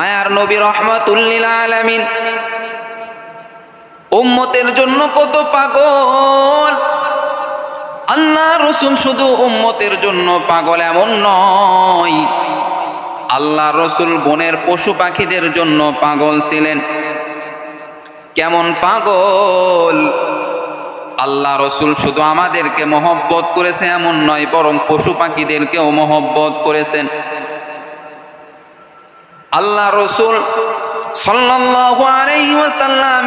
মায়ার নবী রহমাতুল্লিল আলামিন। উম্মতের জন্য কত পাগল। আল্লাহ রসুল শুধু উম্মতের জন্য পাগল এমন নয়। আল্লাহ রসুল বনের পশু পাখিদের জন্য পাগল ছিলেন। কেমন পাগল। আল্লাহ রসুল শুধু আমাদেরকে মহব্বত করেছে এমন নয়, বরং পশু পাখিদেরকেও মহব্বত করেছেন। আল্লাহ রসুল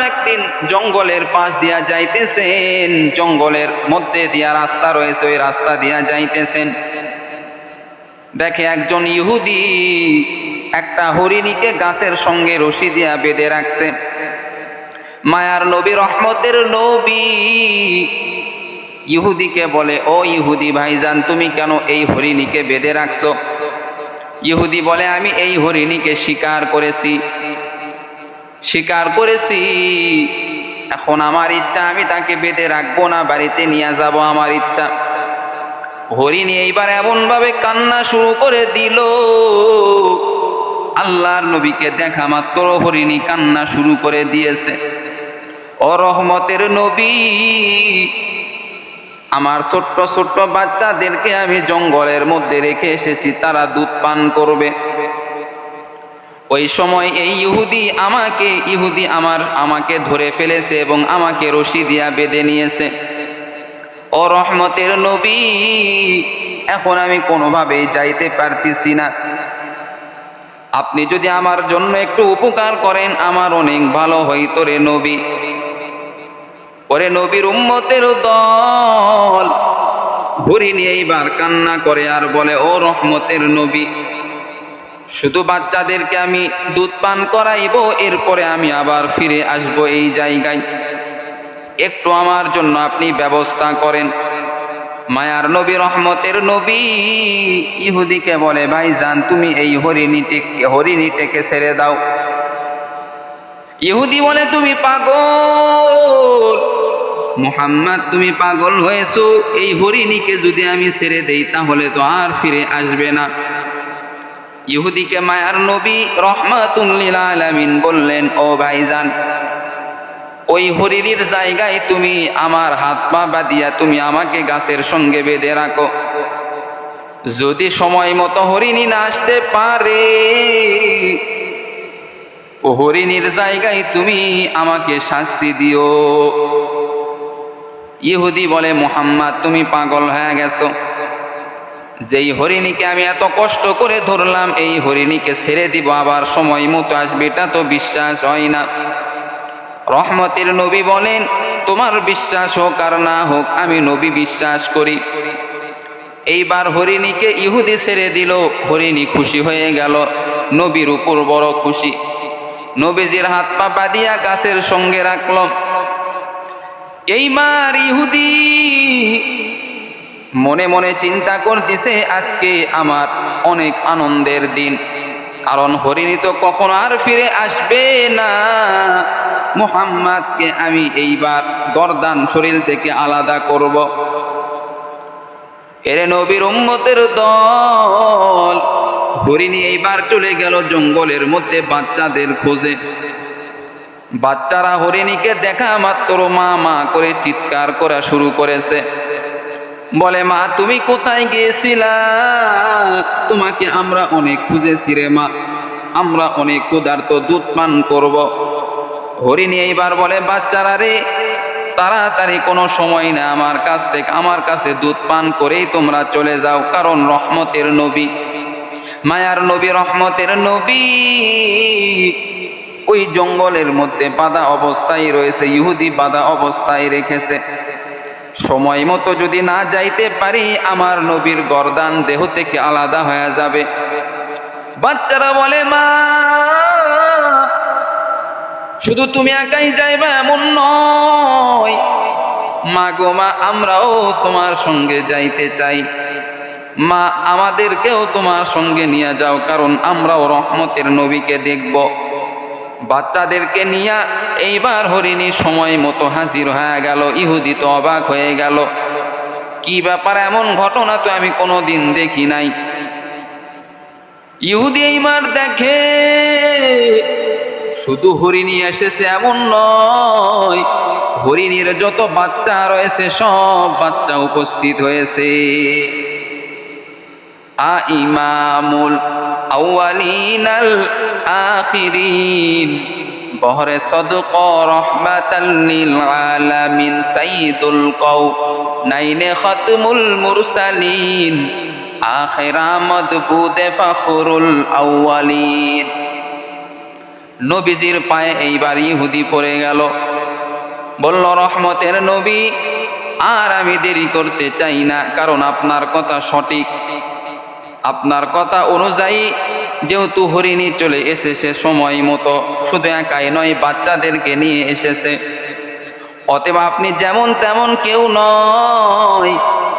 একদিন জঙ্গলের পাশ দিয়া যাইতেছেন। জঙ্গলের মধ্যে দিয়া রাস্তা রয়েছে, ওই রাস্তা দিয়া যাইতেছেন। দেখে একজন ইহুদি একটা হরিণীকে গাছের সঙ্গে রশি দিয়া বেঁধে রাখছে। মায়ার নবী, রহমতের নবী ইহুদিকে বলে, ও ইহুদি ভাইজান, তুমি কেন এই হরিণীকে বেঁধে রাখছো? ইহুদি বলে, আমি এই হরিণীকে শিকার করেছি। শিকার করেছি। এখন আমার ইচ্ছা, আমি তাকে বেঁধে রাখব না, বাড়িতে নিয়ে যাব আমার ইচ্ছা। হরিণী এইবার এমন ভাবে কান্না শুরু করে দিল। আল্লাহর নবীকে দেখা মাত্র হরিণী কান্না শুরু করে দিয়েছে। অরহমতের নবী আমার ছোট্ট ছোট্ট বাচ্চাদেরকে আমি জঙ্গলের মধ্যে রেখে এসেছি, তারা দুধ পান করবে। ওই সময় এই ইহুদি আমাকে, ইহুদি আমার আমাকে ধরে ফেলেছে এবং আমাকে রশি দিয়া বেঁধে নিয়েছে। ও রহমতের নবী, এখন আমি কোনোভাবেই যাইতে পারতেছি না। আপনি যদি আমার জন্য একটু উপকার করেন, আমার অনেক ভালো হইতো রে নবী। ওরে নবীর উম্মতের দল হরিণী এইবার কান্না করে আর বলে, ও রহমতের নবী, শুধু বাচ্চাদেরকে আমি দুধ পান করাইব, এরপরে আমি আবার ফিরে আসব এই জায়গায়। একটু আমার জন্য আপনি ব্যবস্থা করেন। মায়ার নবী রহমতের নবী ইহুদিকে বলে, ভাই যান তুমি এই হরিণীটিকে হরিণীটিকে ছেড়ে দাও। ইহুদি বলে, তুমি পাগল মোহাম্মদ, তুমি পাগল হয়েছো, এই হরিণীকে যদি আমি ছেড়ে দেই, তাহলে তো আর ফিরে আসবে না। ইহুদিকে মায়ার নবী রহমাতুল্লিল আলামিন বললেন, ও ভাইজান, ওই হরিণীর জায়গায় তুমি আমার হাত পা বাঁধিয়া তুমি আমাকে গাছের সঙ্গে বেঁধে রাখো। যদি সময় মতো হরিণী না আসতে পারে, ও হরিণীর জায়গায় তুমি আমাকে শাস্তি দিও। ইহুদি বলে, মোহাম্মদ, তুমি পাগল হয়ে গেছো। যেই হরিণীকে আমি এত কষ্ট করে ধরলাম, এই হরিণীকে ছেড়ে দিব, আবার সময় মতো আসবে, এটা তো বিশ্বাস হয় না। রহমতের নবী বলেন, তোমার বিশ্বাস হোক আর না হোক, আমি নবী বিশ্বাস করি। এইবার হরিণীকে ইহুদি ছেড়ে দিল, হরিণী খুশি হয়ে গেল, নবীর উপর বড় খুশি। নবীজির হাত পা বাঁধিয়া গাছের সঙ্গে রাখল এইবার ইহুদি। মনে মনে চিন্তা করতেছে, আজকে আমার অনেক আনন্দের দিন। কারণ হরিণী তো কখন আর ফিরে আসবে না। মোহাম্মদকে আমি এইবার গরদান শরীর থেকে আলাদা করব। এরে নবীর উম্মতের দল। হরিণী এইবার চলে গেল জঙ্গলের মধ্যে বাচ্চাদের খোঁজে। বাচ্চারা হরিণীকে দেখা মাত্র মা মা করে চিৎকার করা শুরু করেছে। বলে, মা, তুমি কোথায় গিয়েছিলা? তোমাকে আমরা অনেক খুঁজেছি রে মা। আমরা অনেক ক্ষুধার্ত দুধ পান করব। হরিণী এইবার বলে, বাচ্চারা রে, তাড়াতাড়ি কোনো সময় না আমার কাছ থেকে, আমার কাছে দুধ পান করেই তোমরা চলে যাও, কারণ রহমতের নবী, মায়ার নবী, রহমতের নবী ওই জঙ্গলের মধ্যে বাধা অবস্থায় রয়েছে, ইহুদি বাধা অবস্থায় রেখেছে। সময় মতো যদি না যাইতে পারি, আমার নবীর গরদান দেহ থেকে আলাদা হয়ে যাবে। বাচ্চারা বলে, মা, শুধু তুমি একাই যাইবা এমন নয়। মা গো, মা, আমরাও তোমার সঙ্গে যাইতে চাই। মা, আমাদেরকেও তোমার সঙ্গে নিয়ে যাও, কারণ আমরাও রহমতের নবীকে দেখব। বাচ্চাদেরকে নিয়ে এইবার হরিণী সময় মতো হাজির হয়ে গেল, ইহুদি তো অবাক হয়ে গেল। কি ব্যাপার, এমন ঘটনা তো আমি কোনো দিন দেখি নাই। ইহুদি এইবার দেখে, শুধু হরিণী এসেছে এমন নয়, হরিণীর যত বাচ্চা রয়েছে, সব বাচ্চা উপস্থিত হয়েছে। আ ইমামুল আউয়ালিনাল আখিরিন। বহরে সদক রহমাতাল লিল আলামিন সাইয়্যিদুল কও নাইনে খতমুল মুরসালিন। আখিরা মদবুদে ফখরুল আউয়ালিন। নবীজির পায়ে এইবার ইহুদি পড়ে গেল। বলল, রহমতের নবী, আর আমি দেরি করতে চাই না, কারণ আপনার কথা সঠিক। আপনার কথা অনুযায়ী, যেহেতু হরিণী চলে এসেছে সময় মতো, শুধু একাই নয়, বাচ্চাদেরকে নিয়ে এসেছে। অতএব আপনি যেমন তেমন কেউ নয়।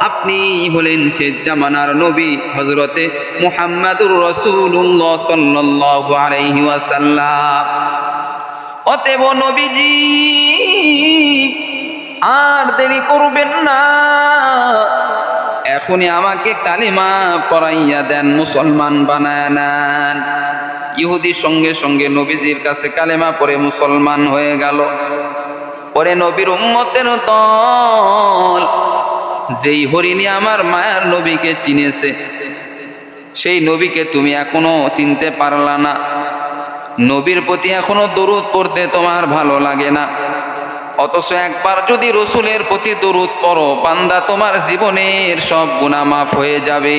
আপনি হলেন সে জামানার নবী হজরতে মুহাম্মাদুর রসুল্লাহ সাল্লাল্লাহু আলাইহি ওয়াসাল্লাম। অতএব নবীজি, আর দেরি করবেন না। এখনই আমাকে কালিমা পড়াইয়া দেন, মুসলমান বানায় নেন। ইহুদি সঙ্গে সঙ্গে নবীজির কাছে কালেমা পড়ে মুসলমান হয়ে গেল। পরে নবীর উম্মতের দল, যেই হরিণী আমার মায়ার নবীকে চিনেছে, সেই নবীকে তুমি এখনও চিনতে পারলা না। নবীর প্রতি এখনও দরুদ পড়তে তোমার ভালো লাগে না। অথচ একবার যদি রসুলের প্রতি দরুদ পড়ো, বান্দা তোমার জীবনের সব গুণা মাফ হয়ে যাবে।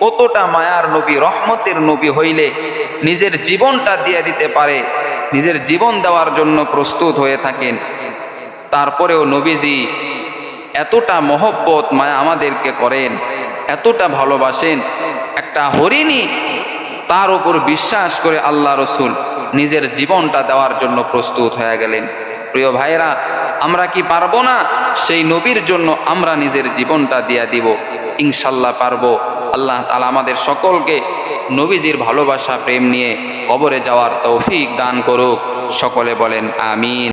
কতটা মায়ার নবী, রহমতের নবী হইলে নিজের জীবনটা দিয়ে দিতে পারে, নিজের জীবন দেওয়ার জন্য প্রস্তুত হয়ে থাকেন। তারপরেও নবীজি এতটা মহব্বত মায়া আমাদেরকে করেন, এতটা ভালোবাসেন, একটা হরিণী তার উপর বিশ্বাস করে আল্লাহ রসুল নিজের জীবনটা দেওয়ার জন্য প্রস্তুত হয়ে গেলেন। প্রিয় ভাইরা আমরা কি পারব না? সেই নবীর জন্য আমরা নিজের জীবনটা দিয়া দিব। ইনশাল্লাহ পারব। আল্লাহ তালা আমাদের সকলকে নবীজির ভালোবাসা, প্রেম নিয়ে কবরে যাওয়ার তৌফিক দান করুক। সকলে বলেন, আমিন।